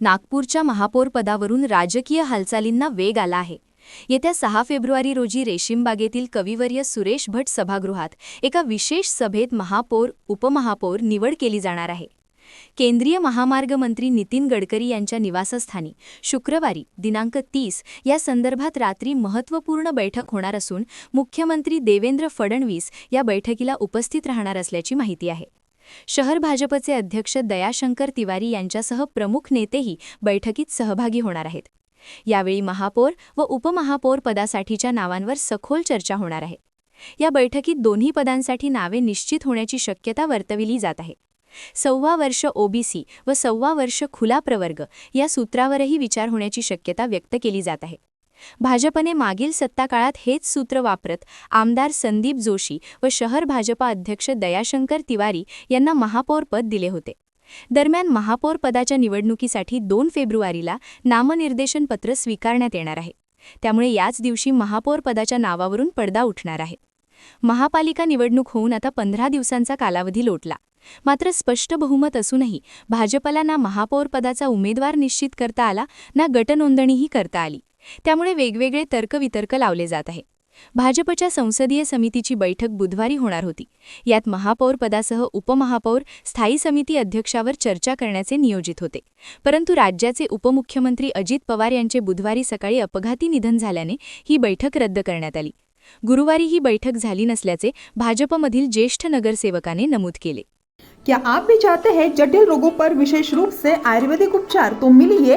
नागपूरच्या महापौरपदावरून राजकीय हालचालींना वेग आला आहे. येत्या सहा फेब्रुवारी रोजी रेशीमबागेतील कविवर्य सुरेश भट सभागृहात एका विशेष सभेत महापौर उपमहापौर निवड केली जाणार आहे. केंद्रीय महामार्ग मंत्री नितीन गडकरी यांच्या निवासस्थानी शुक्रवारी दिनांक तीस या संदर्भात रात्री महत्त्वपूर्ण बैठक होणार असून मुख्यमंत्री देवेंद्र फडणवीस या बैठकीला उपस्थित राहणार असल्याची माहिती आहे. शहर भाजपचे अध्यक्ष दयाशंकर तिवारी यांच्यासह प्रमुख नेतेही बैठकीत सहभागी होणार आहेत. यावेळी महापौर व उपमहापौर पदासाठीच्या नावांवर सखोल चर्चा होणार आहे. या बैठकीत दोन्ही पदांसाठी नावे निश्चित होण्याची शक्यता वर्तविली जात आहे. सव्वा वर्ष ओबीसी व सव्वा वर्ष खुला प्रवर्ग या सूत्रावरही विचार होण्याची शक्यता व्यक्त केली जात आहे. भाजपने मागील सत्ताकाळात हेच सूत्र वापरत आमदार संदीप जोशी व शहर भाजपा अध्यक्ष दयाशंकर तिवारी यांना महापौरपद दिले होते. दरम्यान महापौर पदाच्या निवडणुकीसाठी दोन फेब्रुवारीला नामनिर्देशन पत्र स्वीकारण्यात येणार आहे. त्यामुळे याच दिवशी महापौर पदाच्या नावावरून पडदा उठणार आहे. महापालिका निवडणूक होऊन आता पंधरा दिवसांचा कालावधी लोटला. मात्र स्पष्ट बहुमत असूनही भाजपला ना महापौरपदाचा उमेदवार निश्चित करता आला ना गटनोंदणीही करता आली. त्यामुळे वेगवेगळे तर्कवितर्क लावले जात आहे. भाजपच्या संसदीय समितीची बैठक बुधवारी होणार होती. यात महापौर पदासह उपमहापौर स्थायी समिती अध्यक्षावर चर्चा करण्याचे नियोजित होते. परंतु राज्याचे उपमुख्यमंत्री अजित पवार यांचे बुधवारी सकाळी अपघाती निधन झाल्याने ही बैठक रद्द करण्यात आली. गुरुवारी ही बैठक झाली नसल्याचे भाजपमधील ज्येष्ठ नगरसेवकाने नमूद केले. क्या आप भी चाहते हैं जटिल रोगों पर विशेष रूप से आयुर्वेदिक उपचार? तो मिलिए